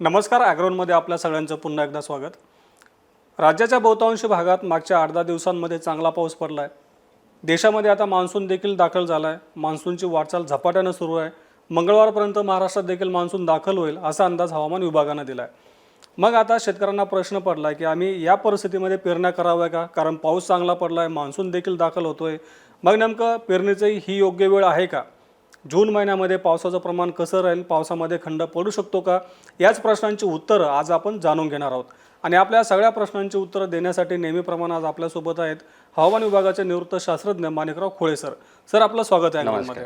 नमस्कार ॲग्रोनमध्ये आपल्या सगळ्यांचं पुन्हा एकदा स्वागत. राज्याच्या बहुतांश भागात मागच्या आठ दहा दिवसांमध्ये चांगला पाऊस पडला आहे देशामध्ये आता मान्सून देखील दाखल झाला आहे मान्सूनची वाटचाल झपाट्यानं सुरू आहे. मंगळवारपर्यंत महाराष्ट्रात देखील मान्सून दाखल होईल असा अंदाज हवामान विभागानं दिला आहे मग आता शेतकऱ्यांना प्रश्न पडला आहे की आम्ही या परिस्थितीमध्ये पेरण्या कराव्या का? कारण पाऊस चांगला पडला आहे मान्सून देखील दाखल होतो आहे मग नेमकं पेरणीचंही ही योग्य वेळ आहे का? जून महिन्यामध्ये पावसाचं प्रमाण कसं राहील पावसामध्ये खंड पडू शकतो का? याच प्रश्नांची उत्तरं आज आपण जाणून घेणार आहोत. आणि आपल्या सगळ्या प्रश्नांची उत्तरं देण्यासाठी नेहमीप्रमाणे आज आपल्यासोबत आहेत हवामान विभागाचे निवृत्त शास्त्रज्ञ माणिकराव खोळे सर. सर आपलं स्वागत आहे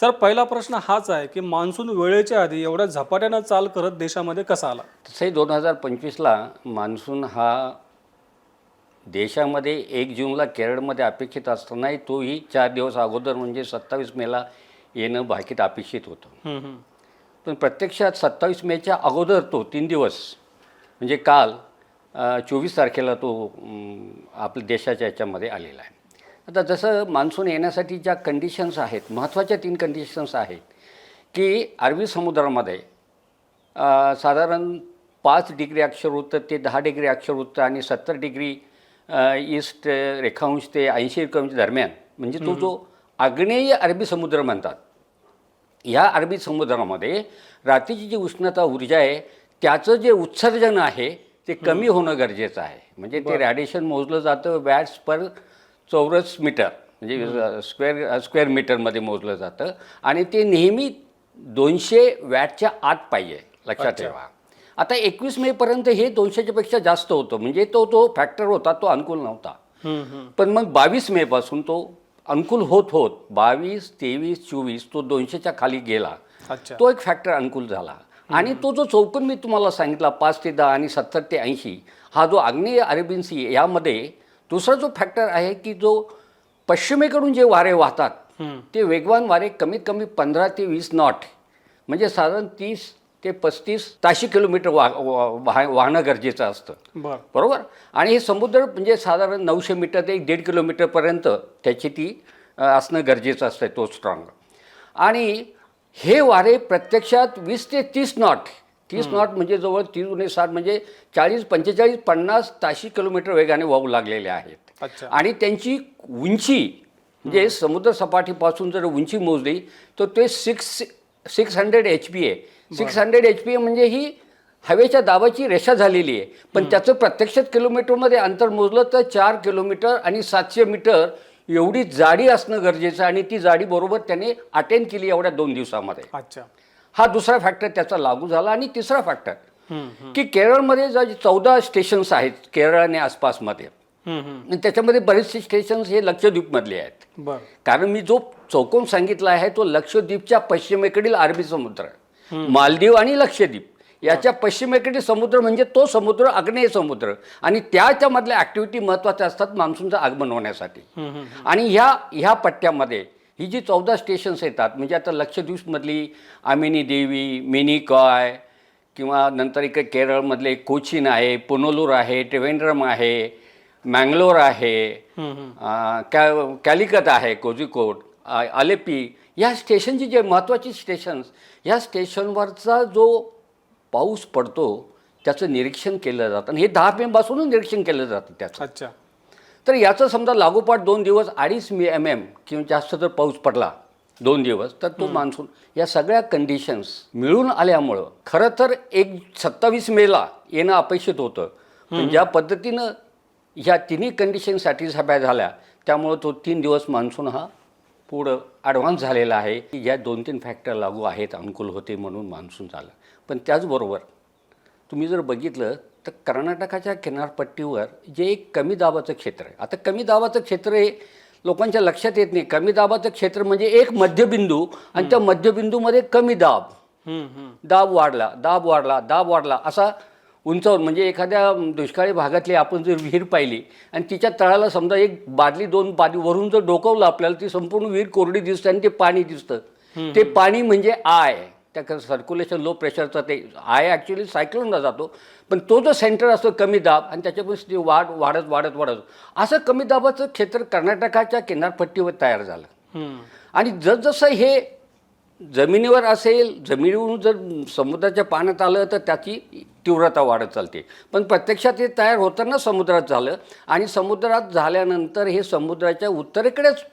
सर पहिला प्रश्न हाच आहे की मान्सून वेळेच्या आधी एवढ्या झपाट्यानं चाल करत देशामध्ये कसा आला? तसंही दोन हजार पंचवीसला मान्सून हा देशामध्ये एक जूनला केरळमध्ये अपेक्षित असतानाही तोही चार दिवस अगोदर म्हणजे सत्तावीस मेला येणं बाकीत अपेक्षित होतं. पण प्रत्यक्षात सत्तावीस मेच्या अगोदर तो तीन दिवस म्हणजे काल चोवीस तारखेला तो आपल्या देशाच्या याच्यामध्ये आलेला आहे. आता जसं मान्सून येण्यासाठी ज्या कंडिशन्स आहेत महत्त्वाच्या तीन कंडिशन्स आहेत की अरबी समुद्रामध्ये साधारण पाच डिग्री अक्षरवृत्त ते दहा डिग्री अक्षरवृत्त आणि सत्तर डिग्री ईस्ट रेखांश ते ऐंशी रेखांश दरम्यान म्हणजे तो जो आग्नेय अरबी समुद्र म्हणतात या अरबी समुद्रामध्ये रात्रीची जी उष्णता ऊर्जा आहे त्याचं जे उत्सर्जन आहे ते कमी होणं गरजेचं आहे. म्हणजे ते रॅडिएशन मोजलं जातं वॅट्स पर चौरस मीटर. म्हणजे स्क्वेअर स्क्वेअर मीटरमध्ये मोजलं जातं. आणि ते नेहमी दोनशे वॅटच्या आत पाहिजे लक्षात ठेवा. आता एकवीस मेपर्यंत हे दोनशेच्या पेक्षा जास्त होतं. म्हणजे तो तो फॅक्टर होता तो अनुकूल नव्हता. पण मग बावीस मेपासून तो अनुकूल होत होत बावीस तेवीस चोवीस तो दोनशेच्या खाली गेला. तो एक फॅक्टर अनुकूल झाला. आणि तो जो चौकन मी तुम्हाला सांगितला पाच ते दहा आणि सत्तर ते ऐंशी हा जो आग्नेय अरेबियन सी यामध्ये दुसरा जो फॅक्टर आहे की जो पश्चिमेकडून जे वारे वाहतात. ते वेगवान वारे कमीत कमी पंधरा ते वीस नॉट म्हणजे साधारण तीस ते पस्तीस ताशी किलोमीटर वा वाह- वाहणं गरजेचं असतं. बर. बरोबर? आणि हे समुद्र म्हणजे साधारण नऊशे मीटर ते एक दीड किलोमीटरपर्यंत त्याची ती असणं गरजेचं असतं तो स्ट्रॉंग आणि हे वारे प्रत्यक्षात वीस ते तीस नॉट तीस नॉट म्हणजे जवळ तीस उणे साठ म्हणजे चाळीस पंचेचाळीस पन्नास ताशी किलोमीटर वेगाने वाहू लागलेले आहेत. आणि त्यांची उंची म्हणजे समुद्र सपाटीपासून जर उंची मोजली तर ते six six hundred H P आहे सिक्स हंड्रेड एच पी म्हणजे ही हवेच्या दाबाची रेषा झालेली आहे. पण त्याचं प्रत्यक्षात किलोमीटरमध्ये अंतर मोजलं तर चार किलोमीटर आणि सातशे मीटर एवढी जाडी असणं गरजेचं आणि ती जाडी बरोबर त्याने अटेंड केली एवढ्या दोन दिवसामध्ये. अच्छा. हा दुसरा फॅक्टर त्याचा लागू झाला आणि तिसरा फॅक्टर की केरळमध्ये जे चौदा स्टेशन्स आहेत केरळ आणि आसपासमध्ये त्याच्यामध्ये बरेचसे स्टेशन्स हे लक्षद्वीपमधले आहेत. कारण मी जो चौकोन सांगितला आहे तो लक्षद्वीपच्या पश्चिमेकडील अरबी समुद्र आहे. मालदीव आणि लक्षद्वीप. याच्या पश्चिमेकडील समुद्र म्हणजे तो समुद्र आग्नेय समुद्र. आणि त्याच्या मधल्या ॲक्टिव्हिटी महत्त्वाच्या असतात मान्सूनचं आगमन होण्यासाठी. आणि ह्या ह्या पट्ट्यामध्ये ही जी चौदा स्टेशन्स येतात म्हणजे आता लक्षद्वीपमधली आमिनी देवी मिनिकॉय किंवा नंतर इकडे केरळमधले कोचीन आहे पुनोलूर आहे ट्रिवेंड्रम आहे मँगलोर आहे कॅ कॅलिकत आहे कोझिकोड. अलेपी या स्टेशनची जे महत्त्वाची स्टेशन्स या स्टेशनवरचा जो पाऊस पडतो त्याचं निरीक्षण केलं जातं. आणि हे दहा मेपासूनच निरीक्षण केलं जातं त्याचं. अच्छा. तर याचं समजा लागोपाठ दोन दिवस अडीच मी एम एम किंवा जास्त जर पाऊस पडला दोन दिवस तर तो मान्सून या सगळ्या कंडिशन्स मिळून आल्यामुळं खरं तर एक सत्तावीस मेला येणं अपेक्षित होतं. पण ज्या पद्धतीनं ह्या तिन्ही कंडिशन सॅटिस्फाय झाल्या त्यामुळं तो तीन दिवस मान्सून हा पुढं ॲडव्हान्स झालेला आहे. की ज्या दोन तीन फॅक्टर लागू आहेत अनुकूल होते म्हणून मान्सून झालं पण त्याचबरोबर तुम्ही जर बघितलं तर कर्नाटकाच्या किनारपट्टीवर जे एक कमी दाबाचं क्षेत्र आहे. आता कमी दाबाचं क्षेत्र हे लोकांच्या लक्षात येत नाही. कमी दाबाचं क्षेत्र म्हणजे एक मध्यबिंदू आणि त्या मध्यबिंदूमध्ये कमी दाब. दाब वाढला दाब वाढला दाब वाढला असा उंचावर म्हणजे एखाद्या दुष्काळी भागातली आपण जर विहीर पाहिली आणि तिच्या तळाला समजा एक बादली दोन बादली वरून जर डोकवलं आपल्याला ती संपूर्ण विहीर कोरडी दिसते आणि ते पाणी दिसतं. ते पाणी म्हणजे आय. त्या सर्क्युलेशन लो प्रेशरचा ते आय ॲक्च्युली सायक्लोनला जातो. पण तो जो सेंटर असतो कमी दाब आणि त्याच्यापासून ती वाढ वाढत वाढत वाढत. असं कमी दाबाचं क्षेत्र कर्नाटकाच्या किनारपट्टीवर तयार झालं. आणि जसजसं हे जमिनीवर असेल जमिनीवरून जर समुद्राच्या पाण्यात आलं तर त्याची तीव्रता वाढत चालते. पण प्रत्यक्षात हे तयार होताना समुद्रात झालं आणि समुद्रात झाल्यानंतर हे समुद्राच्या उत्तरेकडेच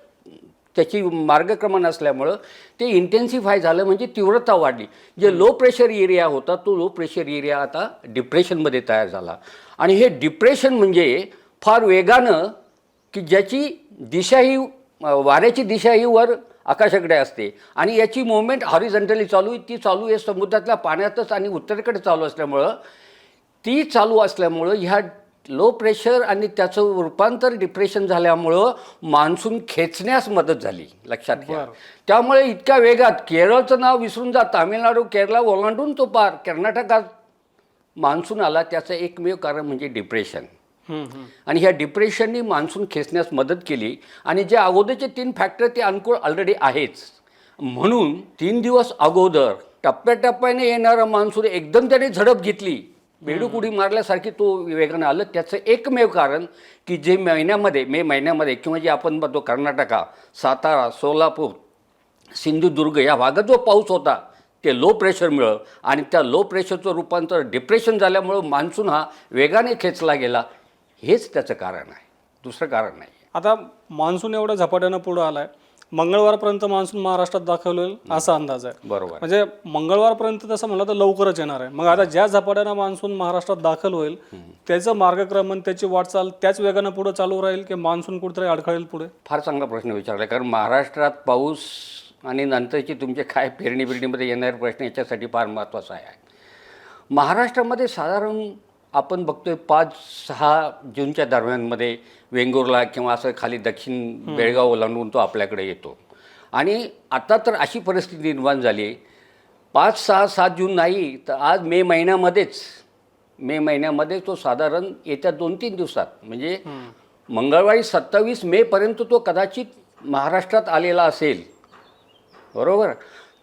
त्याची मार्गक्रमण असल्यामुळं ते इंटेन्सिफाय झालं म्हणजे तीव्रता वाढली. जे लो प्रेशर एरिया होता तो लो प्रेशर एरिया आता डिप्रेशनमध्ये तयार झाला. आणि हे डिप्रेशन म्हणजे फार वेगानं की ज्याची दिशा ही वाऱ्याची दिशा ही वर आकाशाकडे असते. आणि याची मुवमेंट हॉरिझंटली चालू आहे. ती चालू आहे समुद्रातल्या पाण्यातच आणि उत्तरेकडे चालू असल्यामुळं. ती चालू असल्यामुळं ह्या लो प्रेशर आणि त्याचं रूपांतर डिप्रेशन झाल्यामुळं मान्सून खेचण्यास मदत झाली. लक्षात घ्या. त्यामुळे इतक्या वेगात केरळचं नाव विसरून जा तामिळनाडू केरळा ओलांडून तो पार. कर्नाटकात मान्सून आला. त्याचं एकमेव कारण म्हणजे डिप्रेशन. आणि ह्या डिप्रेशननी मान्सून खेचण्यास मदत केली. आणि जे अगोदरचे तीन फॅक्टर ते अनुकूल ऑलरेडी आहेच. म्हणून तीन दिवस अगोदर टप्प्याटप्प्याने येणारा मान्सून एकदम त्याने झडप घेतली. बेडूक उडी मारल्यासारखी तो वेगानं आलं. त्याचं एकमेव कारण की जे महिन्यामध्ये मे महिन्यामध्ये किंवा जे आपण बघतो कर्नाटका सातारा सोलापूर सिंधुदुर्ग या भागात जो पाऊस होता ते लो प्रेशरमुळं आणि त्या लो प्रेशरचं रूपांतर डिप्रेशन झाल्यामुळं मान्सून हा वेगाने खेचला गेला. हेच त्याचं कारण आहे. दुसरं कारण नाही. आता मान्सून एवढ्या झपाट्यानं पुढे आलाय. मंगळवारपर्यंत मान्सून महाराष्ट्रात दाखल होईल असा अंदाज आहे. बरोबर. म्हणजे मंगळवारपर्यंत तसं म्हणलं तर लवकरच येणार आहे. मग आता ज्या झपाट्यानं मान्सून महाराष्ट्रात दाखल होईल त्याचं मार्गक्रमण त्याची वाटचाल त्याच वेगानं पुढे चालू राहील की मान्सून कुठेतरी अडखळेल पुढे? फार चांगला प्रश्न विचारला कारण महाराष्ट्रात पाऊस आणि नंतरची तुमचे काय पेरणी बिरणीमध्ये येणारे प्रश्न याच्यासाठी फार महत्त्वाचा आहे. महाराष्ट्रामध्ये साधारण आपण बघतोय पाच सहा जूनच्या दरम्यानमध्ये वेंगुर्ला किंवा असं खाली दक्षिण बेळगाव ओलांडून तो आपल्याकडे येतो. आणि आता तर अशी परिस्थिती निर्माण झाली आहे. पाच सहा सात जून नाही तर आज मे महिन्यामध्येच मे महिन्यामध्ये तो साधारण येत्या दोन तीन दिवसात म्हणजे मंगळवारी सत्तावीस मेपर्यंत तो कदाचित महाराष्ट्रात आलेला असेल. बरोबर?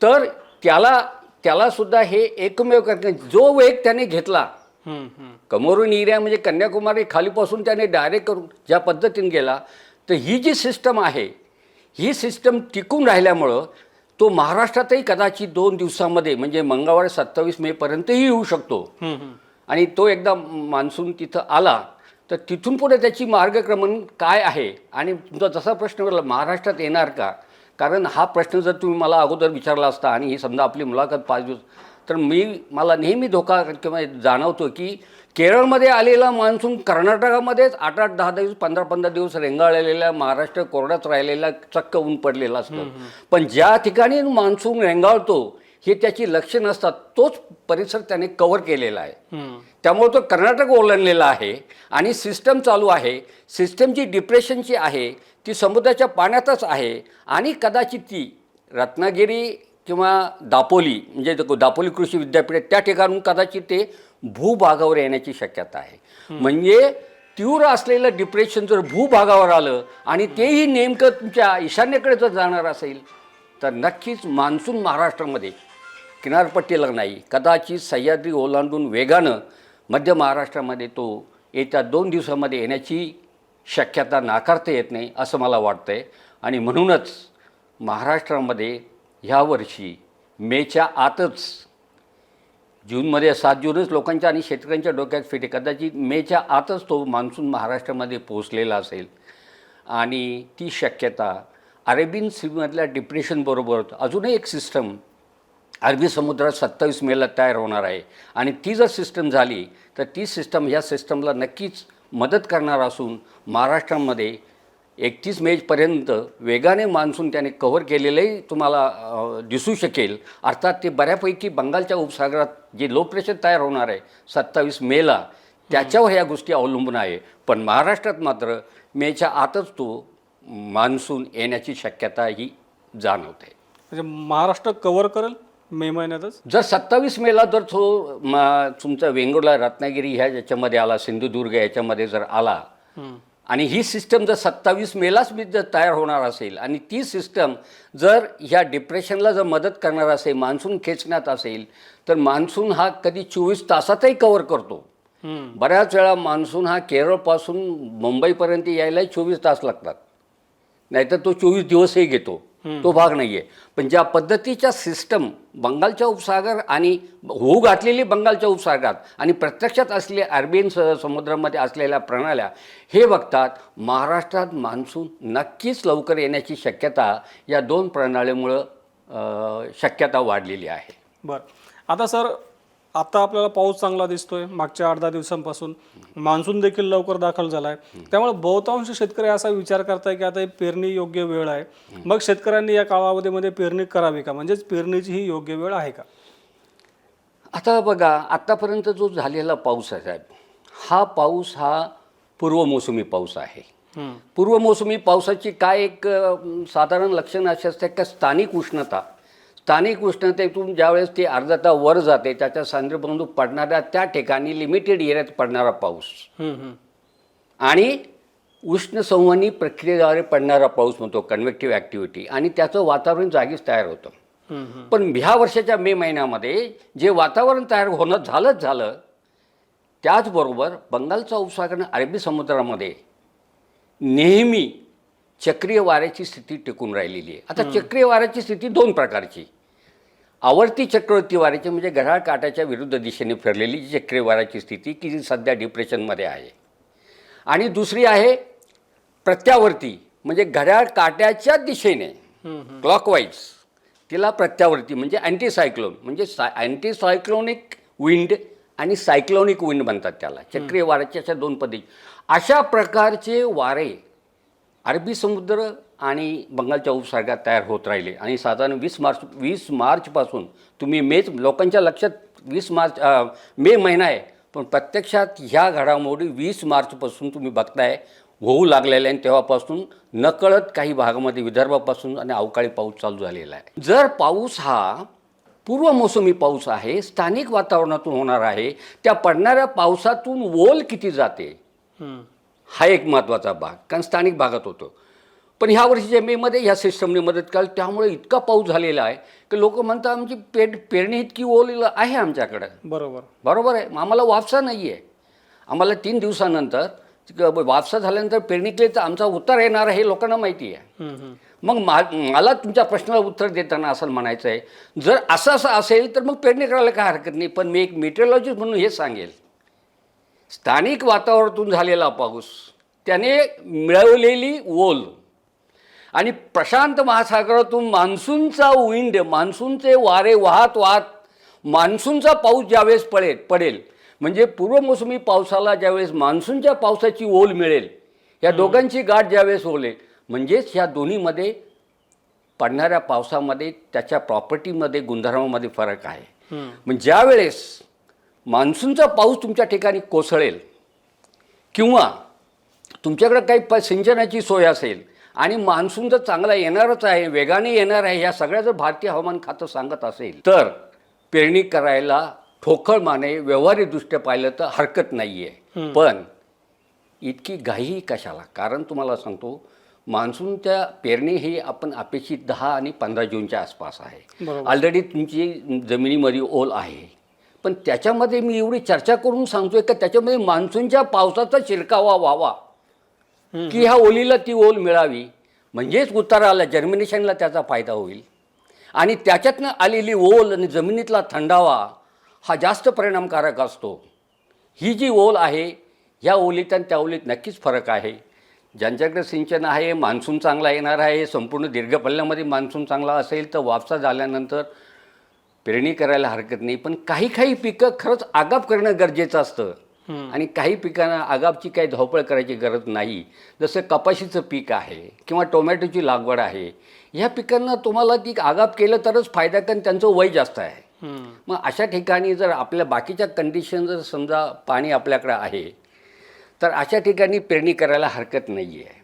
तर त्याला त्यालासुद्धा हे एकमेव कारण जो वेग त्याने घेतला. कमोरून एरिया म्हणजे कन्याकुमारी खालीपासून त्याने डायरेक्ट करून ज्या पद्धतीने गेला तर ही जी सिस्टम आहे ही सिस्टम टिकून राहिल्यामुळं तो महाराष्ट्रातही कदाचित दोन दिवसामध्ये म्हणजे मंगळवार सत्तावीस मेपर्यंतही येऊ शकतो. आणि तो एकदा मान्सून तिथं आला तर तिथून पुढे त्याची मार्गक्रमण काय आहे? आणि तुमचा जसा प्रश्न केला महाराष्ट्रात येणार का? कारण हा प्रश्न जर तुम्ही मला अगोदर विचारला असता आणि ही समजा आपली मुलाखत पाच दिवस तर मी मला नेहमी धोका किंवा जाणवतो की केरळमध्ये आलेला मान्सून कर्नाटकामध्येच आठ आठ दहा दिवस पंधरा पंधरा दिवस रेंगाळलेला महाराष्ट्र कोरडाच राहिलेला चक्क ऊन पडलेला असतो. पण ज्या ठिकाणी मान्सून रेंगाळतो हे त्याची लक्ष नसतात तोच परिसर त्याने कव्हर केलेला आहे. त्यामुळे तो कर्नाटक ओलांडलेला आहे आणि सिस्टम चालू आहे. सिस्टम जी डिप्रेशनची आहे ती समुद्राच्या पाण्यातच आहे आणि कदाचित ती रत्नागिरी किंवा दापोली म्हणजे दापोली कृषी विद्यापीठ आहे, त्या ठिकाणून कदाचित ते भूभागावर येण्याची शक्यता आहे. म्हणजे तीव्र असलेलं डिप्रेशन जर भूभागावर आलं आणि तेही नेमकं तुमच्या ईशान्येकडे जर जाणार असेल तर नक्कीच मान्सून महाराष्ट्रामध्ये किनारपट्टीला नाही. कदाचित सह्याद्री ओलांडून वेगानं मध्य महाराष्ट्रामध्ये तो येत्या दोन दिवसामध्ये येण्याची शक्यता नाकारता येत नाही असं मला वाटतं आहे आणि म्हणूनच महाराष्ट्रामध्ये ह्या वर्षी मेच्या आतच जूनमध्ये सात जूनच लोकांच्या आणि शेतकऱ्यांच्या डोक्यात फिटे कदाचित मेच्या आतच तो मान्सून महाराष्ट्रामध्ये पोहोचलेला असेल. आणि ती शक्यता अरेबियन सीमधल्या डिप्रेशनबरोबर अजूनही एक सिस्टम अरबी समुद्रात सत्तावीस मेला तयार होणार आहे. आणि ती जर सिस्टम झाली तर ती सिस्टम ह्या सिस्टमला नक्कीच मदत करणार असून महाराष्ट्रामध्ये एकतीस मेपर्यंत वेगाने मान्सून त्याने कव्हर केलेलंही तुम्हाला दिसू शकेल. अर्थात ते बऱ्यापैकी बंगालच्या उपसागरात जे लो प्रेशर तयार होणार आहे सत्तावीस मेला त्याच्यावर ह्या गोष्टी अवलंबून आहे. पण महाराष्ट्रात मात्र मेच्या आतच तो मान्सून येण्याची शक्यता ही जाणवते. म्हणजे महाराष्ट्र कव्हर करेल मे महिन्यातच? जर सत्तावीस मेला जर तो म, तुमचा वेंगुर्ला रत्नागिरी ह्या याच्यामध्ये आला सिंधुदुर्ग याच्यामध्ये जर आला. आणि ही सिस्टम जर सत्तावीस मेलाच मी जर तयार होणार असेल आणि ती सिस्टम जर ह्या डिप्रेशनला जर मदत करणार असेल मान्सून खेचण्यात असेल तर मान्सून हा कधी चोवीस तासातही कव्हर करतो. बऱ्याच वेळा मान्सून हा केरळपासून मुंबईपर्यंत यायला चोवीस तास लागतात. नाहीतर तो चोवीस दिवसही घेतो. तो भाग नाही आहे पण ज्या पद्धतीच्या सिस्टम बंगालच्या उपसागर आणि होऊ घातलेली बंगालच्या उपसागरात आणि प्रत्यक्षात असलेल्या अरबियन स समुद्रामध्ये असलेल्या प्रणाल्या हे बघतात महाराष्ट्रात मान्सून नक्कीच लवकर येण्याची शक्यता या दोन प्रणालीमुळं शक्यता वाढलेली आहे. बरं. आता सर आता आपल्याला पाऊस चांगला दिसतोय मागच्या आठ दहा दिवसांपासून. मान्सून देखील लवकर दाखल झालाय. त्यामुळे बहुतांश शेतकरी असा विचार करताय की आता ही पेरणी योग्य वेळ आहे. मग शेतकऱ्यांनी या कालावधीमध्ये पेरणी करावी का? म्हणजेच पेरणीची ही योग्य वेळ आहे का? आता बघा आत्तापर्यंत जो झालेला पाऊस आहे साहेब हा पाऊस हा पूर्वमोसमी पाऊस आहे. पूर्वमोसमी पावसाची काय एक साधारण लक्षण अशी असते का? स्थानिक उष्णता. स्थानिक उष्णतेतून ज्यावेळेस ती अर्धता वर जाते त्याच्या सांद्रबिंदू पडणाऱ्या त्या ठिकाणी लिमिटेड एरियात पडणारा पाऊस. आणि उष्ण संवहनी प्रक्रियेद्वारे पडणारा पाऊस म्हणतो कन्व्हेक्टिव्ह ॲक्टिव्हिटी आणि त्याचं वातावरण जागीच तयार होतं. पण ह्या वर्षाच्या मे महिन्यामध्ये जे वातावरण तयार होणं झालंच झालं त्याचबरोबर बंगालचा उपसागर आणि अरबी समुद्रामध्ये नेहमी चक्रीय वाऱ्याची स्थिती टिकून राहिलेली आहे. आता चक्रीय वाऱ्याची स्थिती दोन प्रकारची. आवर्ती चक्रवर्ती वाऱ्याची म्हणजे घड्याळ काट्याच्या विरुद्ध दिशेने फिरलेली जी चक्रीय वाऱ्याची स्थिती की जी सध्या डिप्रेशनमध्ये आहे. आणि दुसरी आहे प्रत्यावर्ती म्हणजे घड्याळ काट्याच्या दिशेने क्लॉकवाईज तिला प्रत्यावर्ती म्हणजे अँटी सायक्लोन म्हणजे सा अँटी सायक्लोनिक विंड आणि सायक्लोनिक विंड म्हणतात त्याला चक्रीय वाऱ्याच्या अशा दोन पद्धती. अशा प्रकारचे वारे अरबी समुद्र आणि बंगालच्या उपसागरात तयार होत राहिले. आणि साधारण वीस मार्च वीस मार्चपासून तुम्ही मेच लोकांच्या लक्षात वीस मार्च मे महिना आहे. पण प्रत्यक्षात ह्या घडामोडी वीस मार्चपासून तुम्ही बघताय होऊ लागलेल्या आणि तेव्हापासून नकळत काही भागामध्ये विदर्भापासून आणि अवकाळी पाऊस चालू झालेला आहे. जर पाऊस हा पूर्व मोसमी पाऊस आहे स्थानिक वातावरणातून होणार आहे त्या पडणाऱ्या पावसातून ओल किती जाते? हा एक महत्त्वाचा भाग कारण स्थानिक भागात होतो. पण ह्या वर्षीच्या मेमध्ये ह्या सिस्टमने मदत केली त्यामुळे इतका पाऊस झालेला आहे की लोक म्हणतात आमची पेट पेरणी इतकी ओल आहे आमच्याकडं. बरोबर. बरोबर आहे. मग आम्हाला वापसा नाही आहे आम्हाला तीन दिवसानंतर वापसा झाल्यानंतर पेरणी केली तर आमचा उत्तर येणार आहे हे लोकांना माहिती आहे. मग मा मला तुमच्या प्रश्नाला उत्तर देताना असं म्हणायचं आहे जर असं असं असेल तर मग पेरणी करायला काय हरकत नाही पण मी एक मेट्रोलॉजिस्ट म्हणून हे सांगेल. स्थानिक वातावरणातून झालेला पाऊस त्याने मिळवलेली ओल आणि प्रशांत महासागरातून मान्सूनचा विंड मान्सूनचे वारे वाहत वाहत मान्सूनचा पाऊस ज्यावेळेस पडेल पडेल म्हणजे पूर्वमोसमी पावसाला ज्यावेळेस मान्सूनच्या पावसाची ओल मिळेल या दोघांची गाठ ज्यावेळेस होईल म्हणजेच ह्या दोन्हीमध्ये पडणाऱ्या पावसामध्ये त्याच्या प्रॉपर्टीमध्ये गुणधर्मामध्ये फरक आहे. मग ज्या वेळेस मान्सूनचा पाऊस तुमच्या ठिकाणी कोसळेल किंवा तुमच्याकडे काही प सिंचनाची सोय असेल आणि मान्सून जर चांगला येणारच आहे वेगाने येणार आहे ह्या सगळ्या जर भारतीय हवामान खातं सांगत असेल तर पेरणी करायला ठोकळमाने व्यवहारिकदृष्ट्या पाहिलं तर हरकत नाही आहे पण इतकी घाई कशाला? कारण तुम्हाला सांगतो मान्सूनच्या पेरणी ही आपण अपेक्षित दहा आणि पंधरा जूनच्या आसपास आहे. ऑलरेडी तुमची जमिनीमध्ये ओल आहे. पण त्याच्यामध्ये मी एवढी चर्चा करून सांगतोय का त्याच्यामध्ये मान्सूनच्या पावसाचा शिरकावा व्हावा. की ह्या ओलीला ती ओल मिळावी. म्हणजेच उताराला जर्मिनेशनला त्याचा फायदा होईल. आणि त्याच्यातनं आलेली ओल आणि जमिनीतला थंडावा हा जास्त परिणामकारक असतो. ही जी ओल आहे ह्या ओलीत आणि त्या ओलीत नक्कीच फरक आहे. ज्यांच्याकडे सिंचन आहे मान्सून चांगला येणार आहे संपूर्ण दीर्घ पल्ल्यामध्ये मान्सून चांगला असेल तर वापसा झाल्यानंतर पेरणी करायला हरकत नाही पण काही काही पिकं खरंच आगाप करणं गरजेचं असतं. आणि काही पिकांना आगापची काही धावपळ करायची गरज नाही. जसं कपाशीचं पीक आहे किंवा टोमॅटोची लागवड आहे ह्या पिकांना तुम्हाला ती आगाप केलं तरच फायदा कारण त्यांचं वय जास्त आहे. मग अशा ठिकाणी जर आपल्या बाकीच्या कंडिशन जर समजा पाणी आपल्याकडं आहे तर अशा ठिकाणी पेरणी करायला हरकत नाही आहे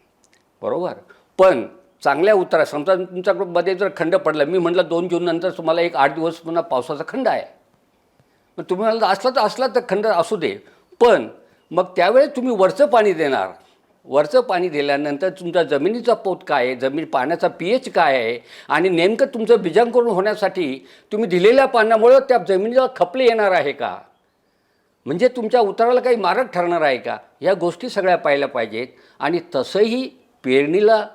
बरोबर? पण चांगल्या उतारा. समजा तुमच्याकडे मध्ये जर खंड पडला मी म्हटलं दोन जून नंतर तुम्हाला एक आठ दिवस पुन्हा पावसाचा खंड आहे. मग तुम्ही म्हणाल असला तर असला तर खंड असू दे. पण मग त्यावेळेस तुम्ही वरचं पाणी देणार. वरचं पाणी दिल्यानंतर तुमच्या जमिनीचा पोत काय आहे? जमीन पाण्याचा पी एच काय आहे? आणि नेमकं तुमचं बीजांकरण होण्यासाठी तुम्ही दिलेल्या पाण्यामुळं त्या जमिनीला खपले येणार आहे का? म्हणजे तुमच्या उताराला काही मारक ठरणार आहे का? या गोष्टी सगळ्या पाहिल्या पाहिजेत. आणि तसंही पेरणीला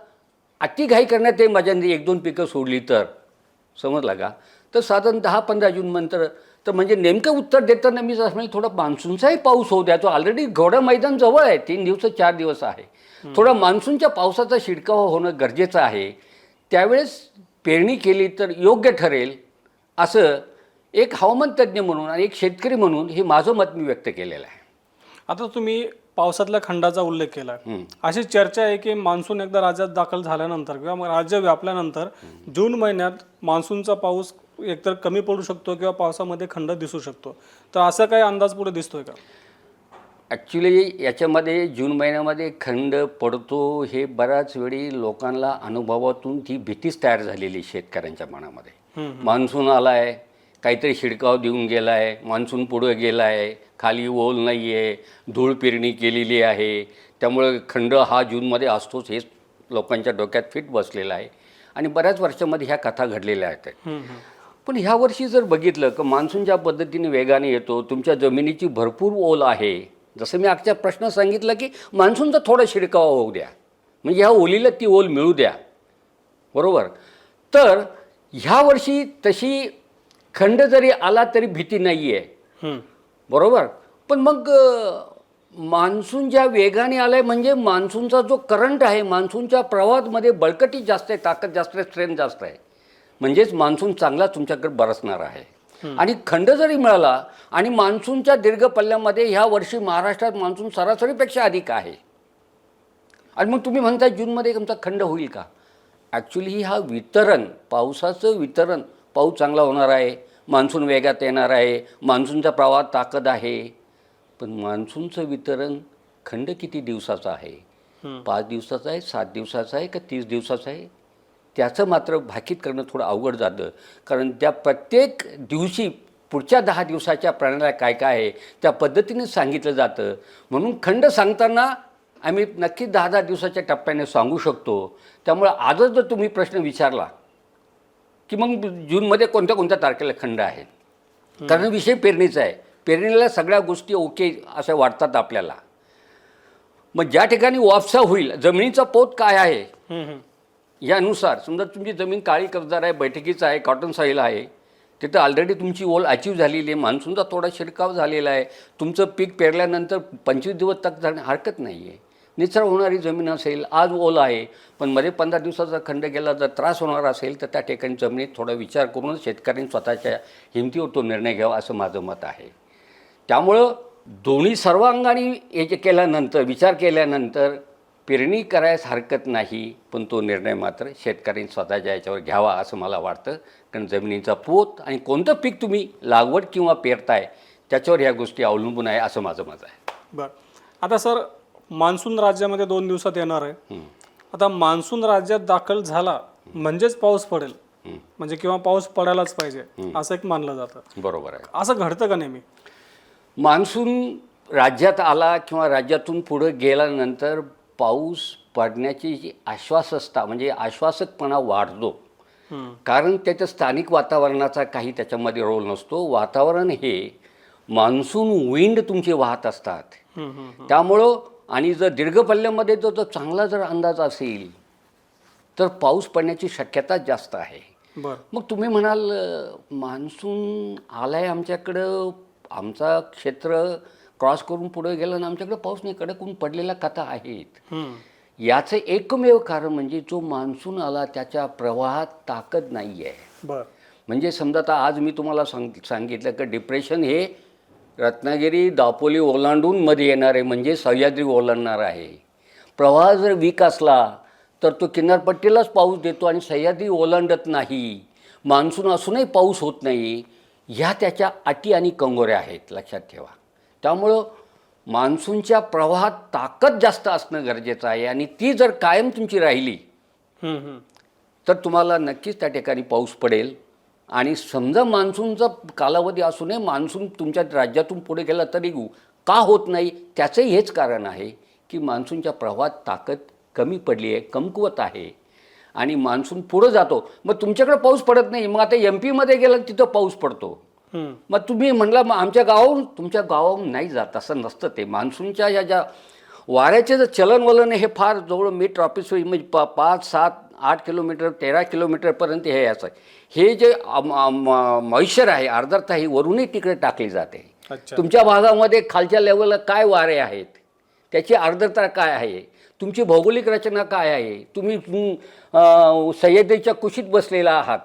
अति घाई करण्यात ते माझ्या एक दोन पिकं सोडली तर. समजला का? तर साधारण दहा पंधरा जून नंतर तर म्हणजे नेमकं उत्तर देताना मी जसं म्हणजे थोडा मान्सूनचाही पाऊस होऊ द्या. तो ऑलरेडी घोडा मैदान जवळ आहे. तीन दिवस चार दिवस आहे. थोडा मान्सूनच्या पावसाचा शिडकावा होणं गरजेचं आहे. त्यावेळेस पेरणी केली तर योग्य ठरेल असं एक हवामान तज्ज्ञ म्हणून आणि एक शेतकरी म्हणून हे माझं मत मी व्यक्त केलेलं आहे. आता तुम्ही पावसातल्या खंडाचा उल्लेख केला अशी चर्चा आहे की मान्सून एकदा राज्यात दाखल झाल्यानंतर किंवा मग राज्य व्यापल्यानंतर जून महिन्यात मान्सूनचा पाऊस एकतर कमी पडू शकतो किंवा पावसामध्ये खंड दिसू शकतो. तर असं काही अंदाज पुढे दिसतोय का? ॲक्च्युली याच्यामध्ये जून महिन्यामध्ये खंड पडतो हे बऱ्याच वेळी लोकांना अनुभवातून ती भीतीच तयार झालेली शेतकऱ्यांच्या मनामध्ये. मान्सून आला आहे काहीतरी शिडकाव देऊन गेला आहे मान्सून पुढं गेला आहे खाली ओल नाही आहे धूळ पेरणी केलेली आहे. त्यामुळे खंड हा जूनमध्ये असतोच हेच लोकांच्या डोक्यात फिट बसलेला आहे. आणि बऱ्याच वर्षामध्ये ह्या कथा घडलेल्या आहेत. पण ह्या वर्षी जर बघितलं की मान्सून ज्या पद्धतीने वेगाने येतो तुमच्या जमिनीची भरपूर ओल आहे. जसं मी आजच्या प्रश्न सांगितलं की मान्सूनचा थोडा शिडकावा होऊ द्या. म्हणजे ह्या ओलीला ती ओल मिळू द्या. बरोबर? तर ह्या वर्षी तशी खंड जरी आला तरी भीती नाही आहे. बरोबर? पण मग मान्सून ज्या वेगाने आलाय म्हणजे मान्सूनचा जो करंट आहे मान्सूनच्या प्रवाहामध्ये बळकटी जास्त आहे ताकद जास्त आहे स्ट्रेंथ जास्त आहे. म्हणजेच मान्सून चांगला तुमच्याकडे बरसणार आहे. आणि खंड जरी मिळाला आणि मान्सूनच्या दीर्घ पल्ल्यामध्ये ह्या वर्षी महाराष्ट्रात मान्सून सरासरीपेक्षा अधिक आहे. आणि मग तुम्ही म्हणताय जूनमध्ये तुमचा खंड होईल का? ॲक्च्युली हा वितरण पावसाचं वितरण पाऊस चांगला होणार आहे मान्सून वेगात येणार आहे मान्सूनच्या प्रवाहात ताकद आहे. पण मान्सूनचं वितरण खंड किती दिवसाचं आहे? पाच दिवसाचं आहे सात दिवसाचं आहे का तीस दिवसाचं आहे? त्याचं मात्र भाकीत करणं थोडं अवघड जातं. कारण त्या प्रत्येक दिवशी पुढच्या दहा दिवसाच्या प्राण्याला काय काय आहे त्या पद्धतीने सांगितलं जातं. म्हणून खंड सांगताना आम्ही नक्कीच दहा दहा दिवसाच्या टप्प्याने सांगू शकतो. त्यामुळे आजच जर तुम्ही प्रश्न विचारला की मग जूनमध्ये कोणत्या कोणत्या तारखेला खंड आहेत? कारण विषय पेरणीचा आहे. पेरणीला सगळ्या गोष्टी ओके असं वाटतात आपल्याला. मग ज्या ठिकाणी वापसा होईल जमिनीचा पोत काय आहे. यानुसार समजा तुमची जमीन काळी कब्जार आहे बैठकीचं आहे कॉटन सॉईल आहे तिथं ऑलरेडी तुमची ओल अचीव झालेली आहे मान्सूनचा थोडा शिरकाव झालेला आहे. तुमचं पीक पेरल्यानंतर पंचवीस दिवस तक जाणे हरकत नाही आहे निचरा होणारी जमीन असेल आज ओला आहे पण मध्ये पंधरा दिवसाचा खंड गेला जर त्रास होणार असेल तर त्या ठिकाणी जमिनीत थोडा विचार करून शेतकऱ्यांनी स्वतःच्या हिमतीवर तो निर्णय घ्यावा असं माझं मत आहे. त्यामुळं दोन्ही सर्वांगाने हे जे केल्यानंतर विचार केल्यानंतर पेरणी करायस हरकत नाही पण तो निर्णय मात्र शेतकऱ्यांनी स्वतःच्या याच्यावर घ्यावा असं मला वाटतं. कारण जमिनीचा पोत आणि कोणतं पीक तुम्ही लागवड किंवा पेरताय त्याच्यावर ह्या गोष्टी अवलंबून आहे असं माझं मत आहे. बरं. आता सर मान्सून राज्यामध्ये दोन दिवसात येणार आहे. आता मान्सून राज्यात दाखल झाला म्हणजेच पाऊस पडेल. म्हणजे किंवा पाऊस पडायलाच पाहिजे असं एक मानलं जातं. बरोबर आहे. असं घडतं का नेहमी? मान्सून राज्यात आला किंवा राज्यातून पुढं गेल्यानंतर पाऊस पडण्याची जी आश्वासकता म्हणजे आश्वासकपणा वाढतो. कारण त्याच्या स्थानिक वातावरणाचा काही त्याच्यामध्ये रोल नसतो. वातावरण हे मान्सून विंड तुमचे वाहत असतात. त्यामुळं आणि जर दीर्घ पल्ल्यामध्ये जर तो चांगला जर अंदाज असेल तर पाऊस पडण्याची शक्यता जास्त आहे. मग तुम्ही म्हणाल मान्सून आलाय आमच्याकडं आमचा क्षेत्र क्रॉस करून पुढे गेलं आणि आमच्याकडे पाऊस नाही कडक ऊन पडलेल्या कथा आहेत. याचं एकमेव कारण म्हणजे जो मान्सून आला त्याच्या प्रवाहात ताकद नाही आहे बर. म्हणजे समजा आता आज मी तुम्हाला सांग सांगितलं की डिप्रेशन हे रत्नागिरी दापोली ओलांडून मध्ये येणार आहे म्हणजे सह्याद्री ओलांडणार आहे. प्रवाह जर वीक असला तर तो किनारपट्टीलाच पाऊस देतो आणि सह्याद्री ओलांडत नाही. मान्सून असूनही पाऊस होत नाही. ह्या त्याच्या अटी आणि कंगोऱ्या आहेत लक्षात ठेवा. त्यामुळं मान्सूनच्या प्रवाहात ताकद जास्त असणं गरजेचं आहे आणि ती जर कायम तुमची राहिली. तर तुम्हाला नक्कीच त्या ठिकाणी पाऊस पडेल. आणि समजा मान्सूनचा कालावधी असू नये मान्सून तुमच्या राज्यातून पुढे गेला तरी का होत नाही? त्याचंही हेच कारण आहे की मान्सूनच्या प्रवाहात ताकद कमी पडली आहे कमकुवत आहे. आणि मान्सून पुढं जातो. मग तुमच्याकडे पाऊस पडत नाही. मग आता एम पीमध्ये गेला तिथं पाऊस पडतो. मग तुम्ही म्हणला मग आमच्या गावाहून तुमच्या गावाहून नाही जात. असं नसतं ते. मान्सूनच्या ह्या ज्या वाऱ्याचे जर चलनवलन हे फार जवळ मीटर ऑफिस म्हणजे पा पाच सात आठ किलोमीटर तेरा किलोमीटरपर्यंत हे असं हे जे मॉइश्चर आहे आर्द्रता ही वरूनही तिकडे टाकली जाते. तुमच्या भागामध्ये खालच्या लेवलला काय वारे आहेत? त्याची आर्द्रता काय आहे? तुमची भौगोलिक रचना काय आहे? तुम्ही सह्याद्रीच्या कुशीत बसलेला आहात.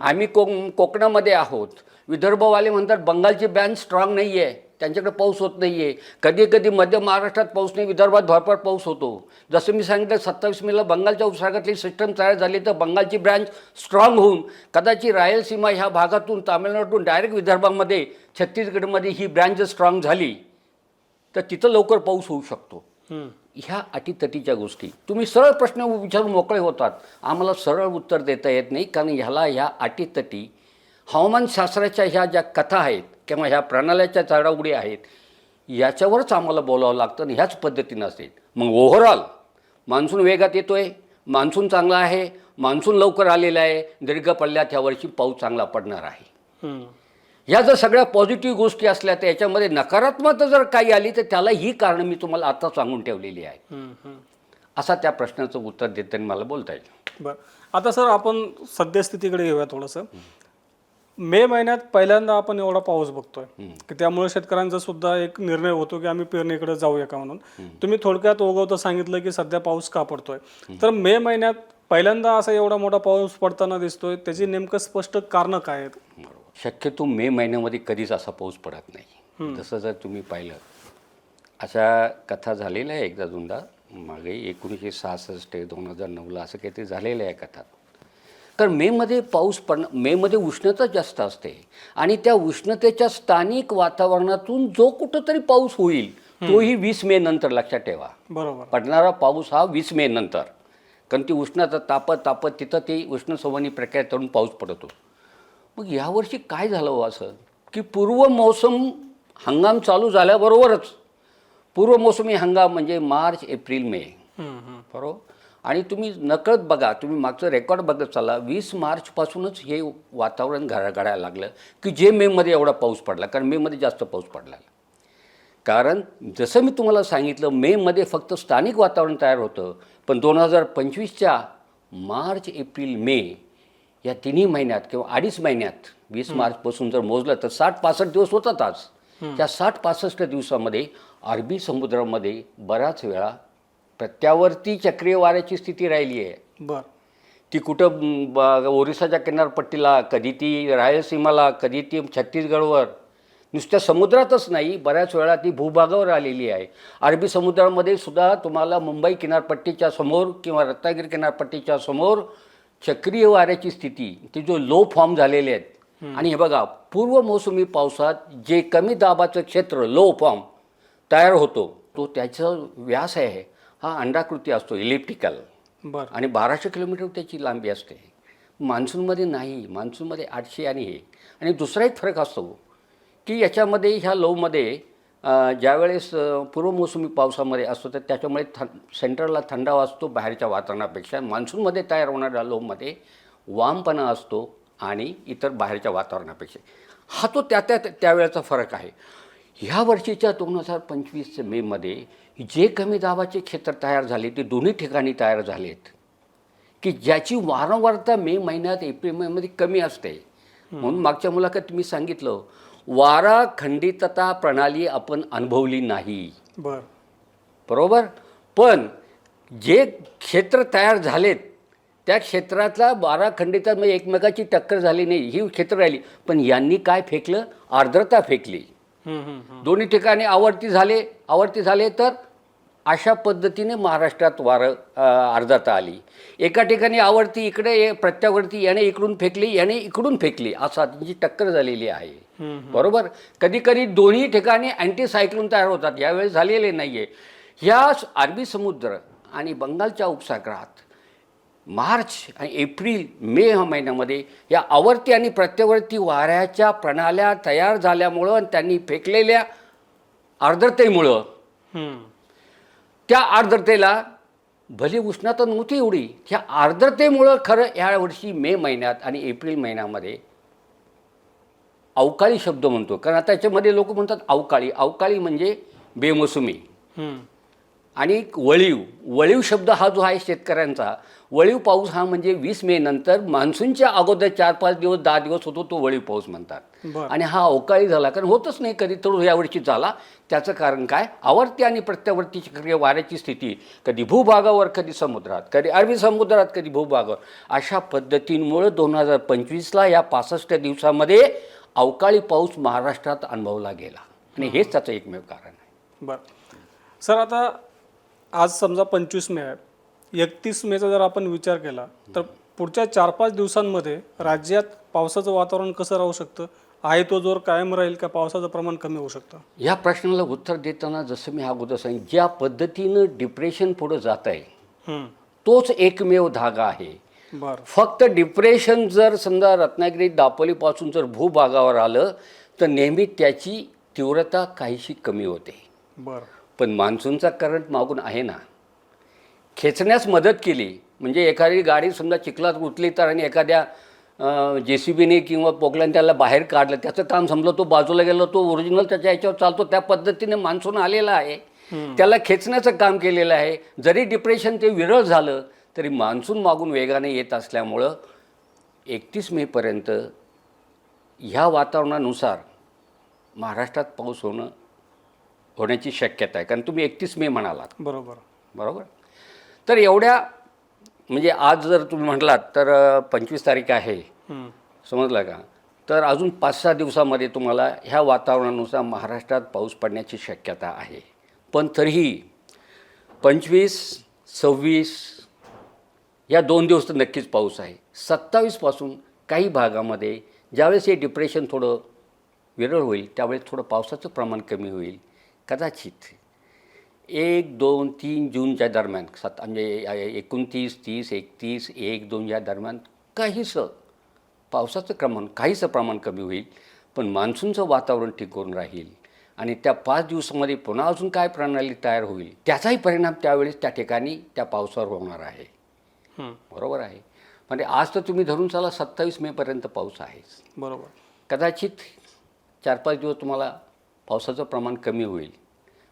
आम्ही को कोकणामध्ये आहोत. विदर्भवाले म्हणतात बंगालची बँड स्ट्रॉंग नाही आहे त्यांच्याकडे पाऊस होत नाही आहे कधी कधी मध्य महाराष्ट्रात पाऊस नाही विदर्भात भरपूर पाऊस होतो. जसं मी सांगितलं सत्तावीस मेला बंगालच्या उपसागरातली सिस्टम तयार झाली तर बंगालची ब्रँच स्ट्रॉंग होऊन कदाचित रायलसीमा ह्या भागातून तामिळनाडूतून डायरेक्ट विदर्भामध्ये छत्तीसगडमध्ये ही ब्रँच जर स्ट्रॉंग झाली. तर तिथं लवकर पाऊस होऊ शकतो. ह्या अटीतटीच्या गोष्टी. तुम्ही सरळ प्रश्न विचारून मोकळे होतात. आम्हाला सरळ उत्तर देता येत नाही कारण ह्याला ह्या अटीतटी हवामानशास्त्राच्या ह्या ज्या कथा आहेत किंवा ह्या प्रणाल्याच्या चढावडी आहेत याच्यावरच आम्हाला बोलावं लागतं आणि ह्याच पद्धतीनं असेल. मग ओव्हरऑल मान्सून वेगात येतोय मान्सून चांगला आहे मान्सून लवकर आलेला आहे दीर्घ पल्ल्यात ह्या वर्षी पाऊस चांगला पडणार आहे. ह्या जर सगळ्या पॉझिटिव्ह गोष्टी असल्या तर याच्यामध्ये नकारात्मक जर काही आली तर त्याला ही कारणं मी तुम्हाला आता सांगून ठेवलेली आहे. असा त्या प्रश्नाचं उत्तर देताना मला बोलता येईल. बरं. आता सर आपण सद्यस्थितीकडे येऊया थोडंसं. मे महिन्यात पहिल्यांदा आपण एवढा पाऊस बघतोय. की त्यामुळे शेतकऱ्यांचा सुद्धा एक निर्णय होतो की आम्ही पेरणीकडे जाऊया का म्हणून. तुम्ही थोडक्यात ओघवतं सांगितलं की सध्या पाऊस का पडतोय. तर मे महिन्यात पहिल्यांदा असा एवढा मोठा पाऊस पडताना दिसतोय. त्याची नेमकं स्पष्ट कारणं काय आहेत? शक्यतो मे महिन्यामध्ये कधीच असा पाऊस पडत नाही. जसं जर तुम्ही पाहिलं अशा कथा झालेल्या आहे एकदा दोनदा मागे एकोणीसशे सहासष्ट दोन हजार नऊला असं काहीतरी झालेलं आहे कथा. तर मेमध्ये पाऊस पड मेमध्ये उष्णता जास्त असते. आणि त्या उष्णतेच्या स्थानिक वातावरणातून जो कुठंतरी पाऊस होईल तोही वीस मे नंतर लक्षात ठेवा. बरोबर. पडणारा पाऊस हा वीस मे नंतर. कारण ती उष्णता तापत तापत तिथं ती उष्ण संवहनी प्रक्रिया करून पाऊस पडतो. मग यावर्षी काय झालं हो असं? की पूर्व मोसम हंगाम चालू झाल्याबरोबरच पूर्व मोसमी हंगाम म्हणजे मार्च एप्रिल मे. बरोबर? आणि तुम्ही नकळत बघा तुम्ही मागचं रेकॉर्ड बघत चाला वीस मार्चपासूनच हे वातावरण घडा घडायला लागलं की जे मेमध्ये एवढा पाऊस पडला कारण मेमध्ये जास्त पाऊस पडला. कारण जसं मी तुम्हाला सांगितलं मेमध्ये फक्त स्थानिक वातावरण तयार होतं पण दोन हजार पंचवीसच्या मार्च एप्रिल मे या तिन्ही महिन्यात किंवा अडीच महिन्यात वीस मार्चपासून जर मोजलं तर साठ पासष्ट दिवस होतात आज. त्या साठ पासष्ट दिवसामध्ये अरबी समुद्रामध्ये बऱ्याच वेळा प्रत्यावर्ती चक्रीय वाऱ्याची स्थिती राहिली आहे. बर. ती कुठं ब- ओरिसाच्या किनारपट्टीला कधी ती रायलसीमाला कधी ती छत्तीसगडवर. नुसत्या समुद्रातच नाही बऱ्याच वेळा ती भूभागावर आलेली आहे. अरबी समुद्रामध्ये सुद्धा तुम्हाला मुंबई किनारपट्टीच्या समोर किंवा रत्नागिरी किनारपट्टीच्या समोर चक्रीय वाऱ्याची स्थिती ती जो लो फॉर्म झालेले आहेत. आणि हे बघा पूर्व मोसमी पावसात जे कमी दाबाचं क्षेत्र लो फॉर्म तयार होतो तो त्याचं व्यास आहे. हा अंडाकृती असतो इलेक्ट्रिकल बर. आणि बाराशे किलोमीटर त्याची लांबी असते. मान्सूनमध्ये नाही मान्सूनमध्ये आठशे आणि हे. आणि दुसरा एक फरक असतो की याच्यामध्ये ह्या लोमध्ये अं, ज्यावेळेस अं, पूर्वमोसमी पावसामध्ये असतो तर त्याच्यामुळे थ सेंट्रलला थंडावा असतो बाहेरच्या वातावरणापेक्षा. मान्सूनमध्ये तयार होणाऱ्या लोमध्ये वामपणा असतो आणि इतर बाहेरच्या वातावरणापेक्षा. हा तो त्या त्या त्यावेळेचा फरक आहे. ह्या वर्षीच्या दोन हजार पंचवीस मेमध्ये जे कमी दाबाचे क्षेत्र तयार झाले ते दोन्ही ठिकाणी तयार झालेत. की ज्याची वारंवारता मे महिन्यात एप्रिल महिन्यामध्ये कमी असते. म्हणून मागच्या मुलाखत मी सांगितलं वारा खंडितता प्रणाली आपण अनुभवली नाही. बर. बरोबर? पण जे क्षेत्र तयार झालेत त्या क्षेत्रातला बारा खंडितात म्हणजे एकमेकाची टक्कर झाली नाही ही क्षेत्र राहिली. पण यांनी काय फेकलं? आर्द्रता फेकली. दोन्ही ठिकाणी आवर्ती झाले आवर्ती झाले तर अशा पद्धतीने महाराष्ट्रात वारं अ, आर्द्रता आली. एका ठिकाणी आवर्ती इकडे प्रत्यावर्ती याने इकडून फेकली याने इकडून फेकली असा त्यांची टक्कर झालेली आहे. बरोबर? कधी कधी दोन्ही ठिकाणी अँटी सायक्लोन तयार होतात यावेळेस झालेले नाही आहे ह्या अरबी समुद्र आणि बंगालच्या उपसागरात मार्च आणि एप्रिल मे ह्या महिन्यामध्ये या आवर्ती आणि प्रत्यवर्ती वाऱ्याच्या प्रणाल्या तयार झाल्यामुळं आणि त्यांनी फेकलेल्या आर्द्रतेमुळं. त्या आर्द्रतेला भले उष्णता नव्हती एवढी. त्या आर्द्रतेमुळं खरं यावर्षी मे महिन्यात आणि एप्रिल महिन्यामध्ये अवकाळी शब्द म्हणतो. कारण आता याच्यामध्ये लोक म्हणतात अवकाळी. अवकाळी म्हणजे बेमोसमी. आणि वळीव वळीव शब्द हा जो आहे शेतकऱ्यांचा वळीव पाऊस हा म्हणजे वीस मे नंतर मान्सूनच्या अगोदर चार पाच दिवस दहा दिवस होतो तो वळीव पाऊस म्हणतात. आणि हा अवकाळी झाला कारण होतच नाही कधी तर यावर्षी झाला. त्याचं कारण काय? आवर्ती आणि प्रत्यावर्ती चक्रीय वाऱ्याची स्थिती. कधी भूभागावर कधी समुद्रात कधी अरबी समुद्रात कधी भूभागावर. अशा पद्धतींमुळे दोन हजार पंचवीसला या पासष्ट दिवसामध्ये अवकाळी पाऊस महाराष्ट्रात अनुभवला गेला. आणि हेच त्याचं एकमेव कारण आहे. बरं. सर आता आज समजा पंचवीस मे आहे एकतीस मेचा जर आपण विचार केला तर पुढच्या चार पाच दिवसांमध्ये राज्यात पावसाचं वातावरण कसं राहू शकतं? आहे तो जोर कायम राहील का पावसाचं प्रमाण कमी होऊ शकतं? या प्रश्नाला उत्तर देताना जसं मी अगोदर सांगितलं ज्या पद्धतीनं डिप्रेशन पुढं जात आहे तोच एकमेव धागा आहे. बरं. फक्त डिप्रेशन जर समजा रत्नागिरी दापोलीपासून जर भूभागावर आलं तर नेहमी त्याची तीव्रता काहीशी कमी होते. बरं. पण मान्सूनचा करंट मागून आहे ना. खेचण्यास मदत केली. म्हणजे एखादी गाडी समजा चिखलात उतली तर आणि एखाद्या जे सी बीने किंवा पोकल्याने त्याला बाहेर काढलं त्याचं काम संपलं तो बाजूला गेलो तो ओरिजिनल त्याच्या ह्याच्यावर चालतो त्या पद्धतीने मान्सून आलेला आहे. त्याला खेचण्याचं काम केलेलं आहे. जरी डिप्रेशन ते विरळ झालं तरी मान्सून मागून वेगाने येत असल्यामुळं एकतीस मेपर्यंत ह्या वातावरणानुसार महाराष्ट्रात पाऊस होणं होण्याची शक्यता आहे. कारण तुम्ही एकतीस मे म्हणालात. बरोबर. बरोबर? तर एवढ्या म्हणजे आज जर तुम्ही म्हटलात तर पंचवीस तारीख आहे. समजलं का? तर अजून पाच सहा दिवसामध्ये तुम्हाला ह्या वातावरणानुसार महाराष्ट्रात पाऊस पडण्याची शक्यता आहे. पण तरीही पंचवीस सव्वीस या दोन दिवस तर नक्कीच पाऊस आहे. सत्तावीसपासून काही भागामध्ये ज्यावेळेस हे डिप्रेशन थोडं विरळ होईल त्यावेळेस थोडं पावसाचं प्रमाण कमी होईल. कदाचित एक दोन तीन जूनच्या दरम्यान सात म्हणजे एकोणतीस तीस एकतीस एक दोन या दरम्यान काहीसं पावसाचं प्रमाण काहीसं प्रमाण कमी होईल पण मान्सूनचं वातावरण टिकून राहील आणि त्या पाच दिवसामध्ये पुन्हा अजून काय प्रणाली तयार होईल त्याचाही परिणाम त्यावेळेस त्या ठिकाणी त्या पावसावर होणार आहे. बरोबर आहे. म्हणजे आज तर तुम्ही धरून चाला सत्तावीस मेपर्यंत पाऊस आहेच. बरोबर. कदाचित चार पाच दिवस तुम्हाला पावसाचं प्रमाण कमी होईल.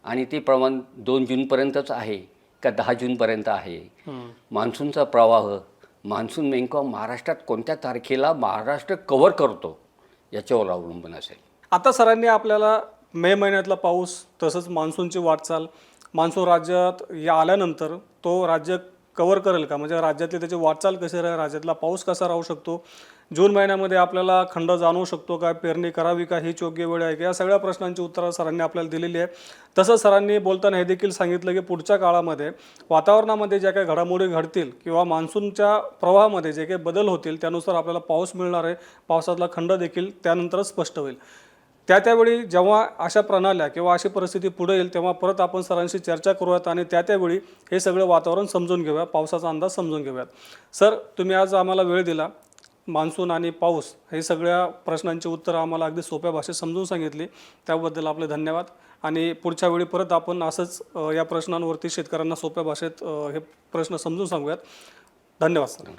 आणि ते प्रमाण दोन जूनपर्यंतच आहे का दहा जूनपर्यंत आहे? मान्सूनचा प्रवाह मान्सून नेमका महाराष्ट्रात कोणत्या तारखेला महाराष्ट्र कव्हर करतो याच्यावर अवलंबून असेल. आता सरांनी आपल्याला मे महिन्यातला पाऊस तसंच मान्सूनची वाटचाल मान्सून राज्यात या आल्यानंतर तो राज्य कव्हर करेल का? म्हणजे राज्यातली त्याची वाटचाल कशी राहील? राज्यातला पाऊस कसा राहू शकतो? जून महिन्यामध्ये आपल्याला खंड जाणवू शकतो का पेरणी करावी का हीच योग्य वेळ आहे का? या सगळ्या प्रश्नांची उत्तरं सरांनी आपल्याला दिलेली आहे. तसंच सरांनी बोलताना हे देखील सांगितलं की पुढच्या काळामध्ये वातावरणामध्ये ज्या काही घडामोडी घडतील किंवा मान्सूनच्या प्रवाहामध्ये जे काही बदल होतील त्यानुसार आपल्याला पाऊस मिळणार आहे. पावसातला खंड देखील त्यानंतरच स्पष्ट होईल. त्या त्यावेळी जेव्हा अशा प्रणाल्या किंवा अशी परिस्थिती पुढे येईल तेव्हा परत आपण सरांशी चर्चा करूयात आणि त्या त्यावेळी हे सगळं वातावरण समजून घेऊया पावसाचा अंदाज समजून घेऊयात. सर तुम्ही आज आम्हाला वेळ दिला. मान्सून आणि पाऊस हे सगळ्या प्रश्नांची उत्तरं आम्हाला अगदी सोप्या भाषेत समजून सांगितली. त्याबद्दल आपले धन्यवाद. आणि पुढच्या वेळी परत आपण असंच या प्रश्नांवरती शेतकऱ्यांना सोप्या भाषेत हे प्रश्न समजून सांगूयात. धन्यवाद सर.